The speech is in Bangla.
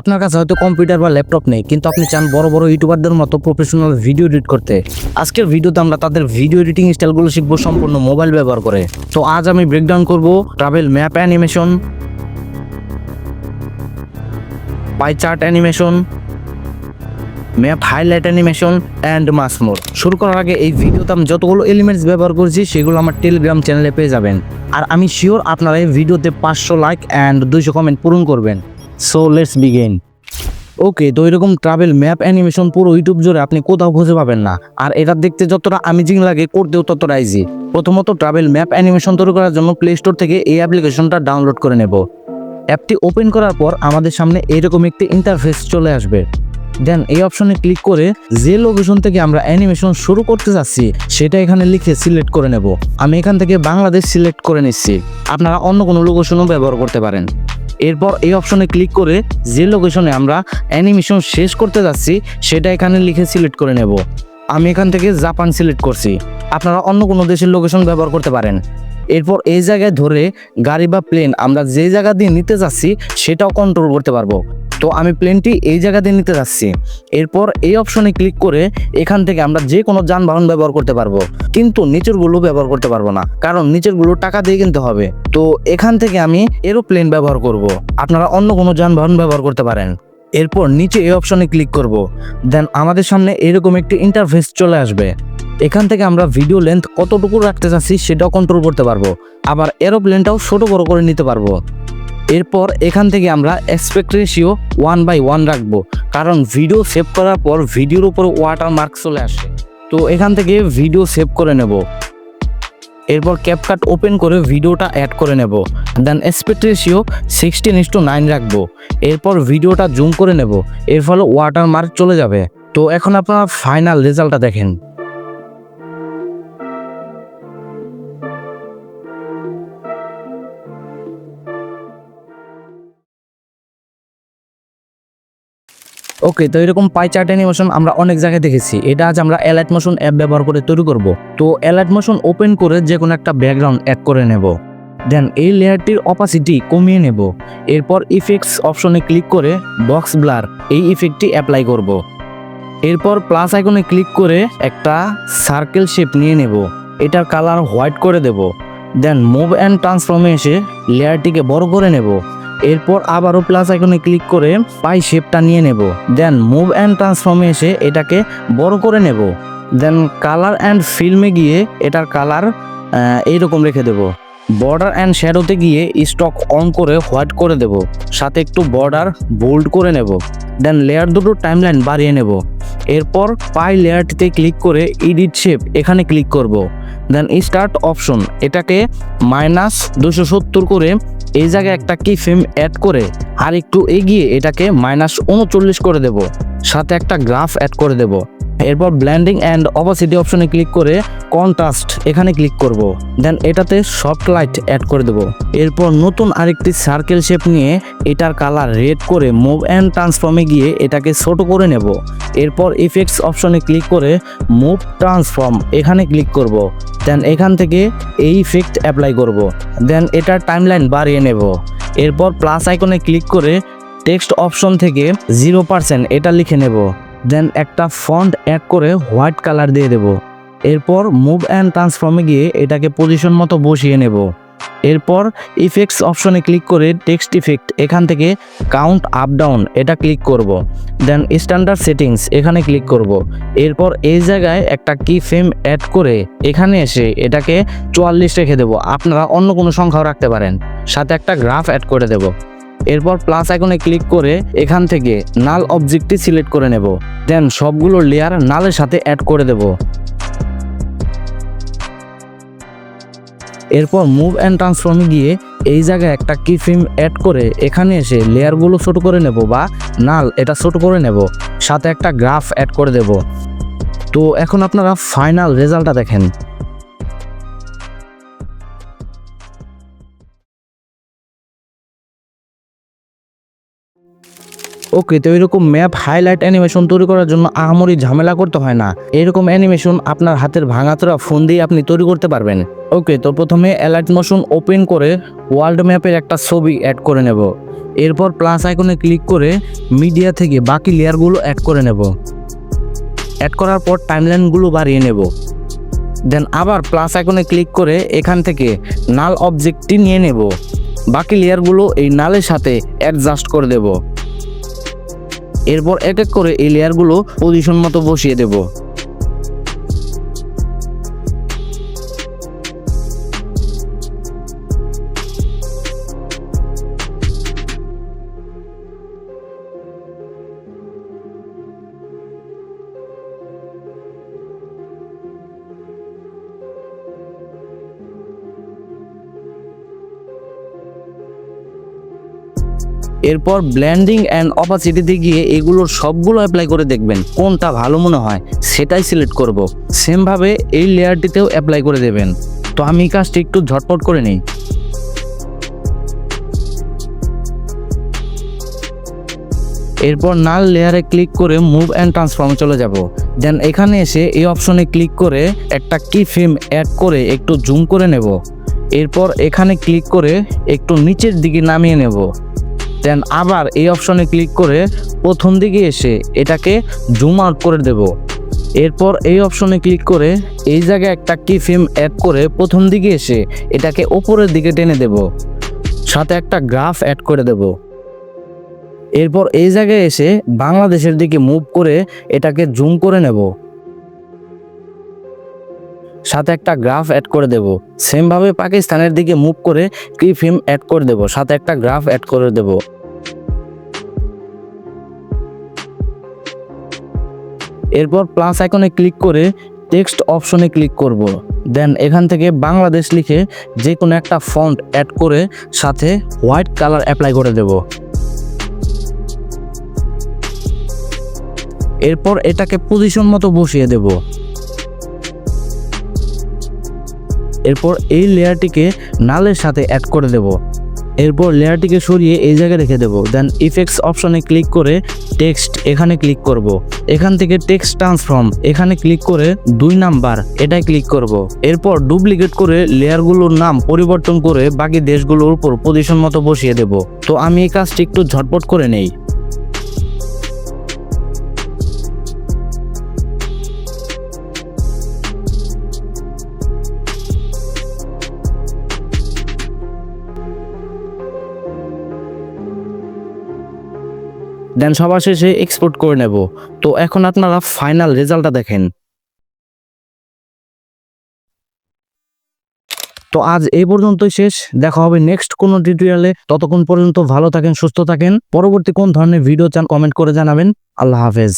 আপনার কাছে হয়তো কম্পিউটার বা ল্যাপটপ নেই, কিন্তু আপনি চান বড় বড় ইউটিউবারদের মতো প্রফেশনাল ভিডিও এডিট করতে। আজকের ভিডিওতে আমরা তাদের ভিডিও এডিটিং স্টাইলগুলো শিখব সম্পূর্ণ মোবাইল ব্যবহার করে। তো আজ আমি ব্রেকডাউন করব travel map animation pie chart animation map highlight animation and much more শুরু করার আগে এই ভিডিওতে আমি যতগুলো এলিমেন্টস ব্যবহার করছি, সেগুলো আমার টেলিগ্রাম চ্যানেলে পেয়ে যাবেন। আর আমি শিওর আপনারা এই ভিডিওতে পাঁচশো লাইক অ্যান্ড দুইশো কমেন্ট পূরণ করবেন। সো লেটস বিগেন ওকে তো এরকম ট্রাভেল ম্যাপ অ্যানিমেশন পুরো ইউটিউব জুড়ে আপনি কোথাও খুঁজে পাবেন না। আর এটা দেখতে যতটা আমেজিং লাগে, করতেও ততটা ইজি প্রথমত ট্রাভেল ম্যাপ অ্যানিমেশন তৈরি করার জন্য প্লে স্টোর থেকে এই অ্যাপ্লিকেশনটা ডাউনলোড করে নেব। অ্যাপটি ওপেন করার পর আমাদের সামনে এরকম একটি ইন্টারফেস চলে আসবে। দেন এই অপশনে ক্লিক করে যে লোকেশন থেকে আমরা অ্যানিমেশন শুরু করতে যাচ্ছি, সেটা এখানে লিখে সিলেক্ট করে নেব। আমি এখান থেকে বাংলাদেশ সিলেক্ট করে নিচ্ছি। আপনারা অন্য কোনো লোকেশনও ব্যবহার করতে পারেন। এরপর এই অপশনে ক্লিক করে যে লোকেশনে আমরা অ্যানিমেশন শেষ করতে যাচ্ছি, সেটা এখানে লিখে সিলেক্ট করে নেব। আমি এখান থেকে জাপান সিলেক্ট করছি। আপনারা অন্য কোনো দেশের লোকেশন ব্যবহার করতে পারেন। এরপর এই জায়গায় ধরে গাড়ি বা প্লেন আমরা যে জায়গা দিয়ে নিতে যাচ্ছি, সেটাও কন্ট্রোল করতে পারব। তো আমি প্লেনটি এই জায়গা দিয়ে নিতে যাচ্ছি। এরপর এই অপশনে ক্লিক করে এখান থেকে আমরা যে কোনো যানবাহন ব্যবহার করতে পারব। কিন্তু নিচেরগুলো ব্যবহার করতে পারব না, কারণ নিচেরগুলো টাকা দিয়ে কিনতে হবে। তো এখান থেকে আমি এরোপ্লেন ব্যবহার করব। আপনারা অন্য কোনো যানবাহন ব্যবহার করতে পারেন। এরপর নিচে এই অপশনে ক্লিক করব। দেন আমাদের সামনে এরকম একটি ইন্টারফেস চলে আসবে। এখান থেকে আমরা ভিডিও লেন্থ কতটুকু রাখতে চাচ্ছি সেটাও কন্ট্রোল করতে পারব। আবার এরোপ্লেনটাও ছোটো বড় করে নিতে পারব। এরপর এখান থেকে আমরা aspect ratio one by one রাখব। কারণ ভিডিও সেভ করার পর ভিডিওর উপর ওয়াটার মার্ক চলে আসে। তো এখান থেকে ভিডিও সেভ করে নেব। এরপর ক্যাপকাট ওপেন করে ভিডিওটা অ্যাড করে নেব। Then aspect ratio sixteen is to nine রাখব। এরপর ভিডিওটা জুম করে নেব। এর ফলে ওয়াটার মার্ক চলে যাবে। তো এখন আপনারা ফাইনাল রেজাল্টটা দেখেন। ওকে তো এরকম পাই চার্ট অ্যানিমেশন আমরা অনেক জায়গায় দেখেছি। এটা আজ আমরা অ্যালাইট মোশন অ্যাপ ব্যবহার করে তৈরি করব। তো অ্যালাইট মোশন ওপেন করে যে কোনো একটা ব্যাকগ্রাউন্ড অ্যাড করে নেব। দেন এই লেয়ারটির অপাসিটি কমিয়ে নেব। এরপর ইফেক্টস অপশনে ক্লিক করে বক্স ব্লার এই ইফেক্টটি অ্যাপ্লাই করব। এরপর প্লাস আইকনে ক্লিক করে একটা সার্কেল শেপ নিয়ে নেব। এটার কালার হোয়াইট করে দেব। দেন মুভ অ্যান্ড ট্রান্সফর্মে এসে লেয়ারটিকে বড় করে নেব। এরপর আবারও প্লাস আইকনে ক্লিক করে পাই শেপটা নিয়ে নেব। দেন মুভ অ্যান্ড ট্রান্সফর্মে এসে এটাকে বড় করে নেব। দেন কালার অ্যান্ড ফিল্মে গিয়ে এটার কালার এইরকম রেখে দেব। বর্ডার অ্যান্ড শ্যাডোতে গিয়ে স্টক অন করে হোয়াইট করে দেব। সাথে একটু বর্ডার বোল্ড করে নেব। দেন লেয়ার দুটো টাইমলাইন বাড়িয়ে নেব। এরপর পাই লেয়ারটিতে ক্লিক করে এডিট শেপ এখানে ক্লিক করব। দেন স্টার্ট অপশন এটাকে মাইনাস দুশো সত্তর করে এই জায়গায় একটা কি ফ্রেম অ্যাড করে আর একটু এগিয়ে এটাকে মাইনাস উনচল্লিশ করে দেব। সাথে একটা গ্রাফ অ্যাড করে দেব। এরপর ব্ল্যান্ডিং অ্যান্ড অপাসিটি অপশনে ক্লিক করে কন্ট্রাস্ট এখানে ক্লিক করব। দেন এটাতে সফট লাইট অ্যাড করে দেব। এরপর নতুন আরেকটি সার্কেল শেপ নিয়ে এটার কালার রেড করে মুভ অ্যান্ড ট্রান্সফর্মে গিয়ে এটাকে ছোট করে নেব। এরপর ইফেক্টস অপশনে ক্লিক করে মুভ ট্রান্সফর্ম এখানে ক্লিক করব। দেন এখান থেকে এই ইফেক্ট অ্যাপ্লাই করব। দেন এটার টাইমলাইন বাড়িয়ে নেব। এরপর প্লাস আইকনে ক্লিক করে টেক্সট অপশন থেকে জিরো পার্সেন্ট এটা লিখে নেব। দেন একটা ফন্ট অ্যাড করে হোয়াইট কালার দিয়ে দেব। এরপর মুভ অ্যান্ড ট্রান্সফর্মে গিয়ে এটাকে পজিশন মতো বসিয়ে নেব। এরপর ইফেক্টস অপশনে ক্লিক করে টেক্সট ইফেক্ট, এখান থেকে কাউন্ট আপ ডাউন, এটা ক্লিক করব। দেন স্ট্যান্ডার্ড সেটিংস, এখানে ক্লিক করব। এরপর এই জায়গায় একটা কি ফ্রেম অ্যাড করে এখানে এসে এটাকে চুয়াল্লিশ রেখে দেবো। আপনারা অন্য কোনো সংখ্যাও রাখতে পারেন। সাথে একটা গ্রাফ অ্যাড করে দেব। এরপর প্লাস আইকনে ক্লিক করে এখান থেকে নাল অবজেক্টটি সিলেক্ট করে নেব। দেন সবগুলো লেয়ার নালের সাথে অ্যাড করে দেব। এরপর মুভ অ্যান্ড ট্রান্সফর্মে গিয়ে এই জায়গায় একটা কি ফিল্ম অ্যাড করে এখানে এসে লেয়ারগুলো ছোট করে নেব বা নাল এটা ছোট করে নেব, সাথে একটা গ্রাফ অ্যাড করে দেব। তো এখন আপনারা ফাইনাল রেজাল্টটা দেখেন। ওকে, তো এরকম ম্যাপ হাইলাইট অ্যানিমেশন তৈরি করার জন্য আহামরি ঝামেলা করতে হয় না। এরকম অ্যানিমেশন আপনার হাতের ভাঙাচোরা ফোন দিয়ে আপনি তৈরি করতে পারবেন। ওকে, তো প্রথমে অ্যালার্ট মোশন ওপেন করে ওয়ার্ল্ড ম্যাপের একটা ছবি অ্যাড করে নেব। এরপর প্লাস আইকনে ক্লিক করে মিডিয়া থেকে বাকি লেয়ারগুলো অ্যাড করে নেব। অ্যাড করার পর টাইমলাইনগুলো বাড়িয়ে নেব। দেন আবার প্লাস আইকনে ক্লিক করে এখান থেকে নাল অবজেক্টটি নিয়ে নেব। বাকি লেয়ারগুলো এই নালের সাথে অ্যাডজাস্ট করে দেব। এরপর এক এক করে এই লেয়ারগুলো পজিশন মতো বসিয়ে দেব। এরপর ব্ল্যান্ডিং অ্যান্ড অপাসিটিতে গিয়ে এগুলোর সবগুলো অ্যাপ্লাই করে দেখবেন, কোনটা ভালো মনে হয়, সেটাই সিলেক্ট করব। সেমভাবে এই লেয়ারটিতেও অ্যাপ্লাই করে দেবেন। তো আমি কাজটি একটু ঝটপট করে নিই। এরপর নাল লেয়ারে ক্লিক করে মুভ অ্যান্ড ট্রান্সফর্মে চলে যাব। দেন এখানে এসে এই অপশনে ক্লিক করে একটা কি ফিল্ম অ্যাড করে একটু জুম করে নেব। এরপর এখানে ক্লিক করে একটু নিচের দিকে নামিয়ে নেব। দেন আবার এই অপশনে ক্লিক করে প্রথম দিকে এসে এটাকে জুম আউট করে দেব। এরপর এই অপশনে ক্লিক করে এই জায়গায় একটা কি ফিল্ম অ্যাড করে প্রথম দিকে এসে এটাকে ওপরের দিকে টেনে দেব। সাথে একটা গ্রাফ অ্যাড করে দেব। এরপর এই জায়গায় এসে বাংলাদেশের দিকে মুভ করে এটাকে জুম করে নেব। সাথে একটা গ্রাফ অ্যাড করে দেব। সেমভাবে পাকিস্তানের দিকে মুভ করে কি ফিল্ম অ্যাড করে দেব। সাথে একটা গ্রাফ অ্যাড করে দেব। এরপর প্লাস আইকনে ক্লিক করে টেক্সট অপশনে ক্লিক করব। দেন এখান থেকে বাংলাদেশ লিখে যে কোনো একটা ফন্ট অ্যাড করে সাথে হোয়াইট কালার অ্যাপ্লাই করে দেব। এরপর এটাকে পজিশন মতো বসিয়ে দেব। এরপর এই লেয়ারটিকে নালের সাথে অ্যাড করে দেব। এরপর লেয়ারটিকে সরিয়ে এই জায়গায় রেখে দেব। দেন ইফেক্টস অপশনে ক্লিক করে টেক্সট এখানে ক্লিক করব। এখান থেকে টেক্সট ট্রান্সফর্ম এখানে ক্লিক করে দুই নাম্বার এটাই ক্লিক করব। এরপর ডুপ্লিকেট করে লেয়ারগুলোর নাম পরিবর্তন করে বাকি দেশগুলোর উপর পজিশন মতো বসিয়ে দেব। তো আমি এই কাজটি একটু ঝটপট করে নেই। দেন সবার শেষে এক্সপোর্ট করে নেব। তো এখন আপনারা ফাইনাল রেজাল্টটা দেখেন। তো আজ এই পর্যন্তই শেষ। দেখা হবে নেক্সট কোনো টিউটোরিয়ালে ততক্ষণ পর্যন্ত ভালো থাকেন, সুস্থ থাকেন। পরবর্তী কোন ধরনের ভিডিও চান কমেন্ট করে জানাবেন। আল্লাহ হাফেজ।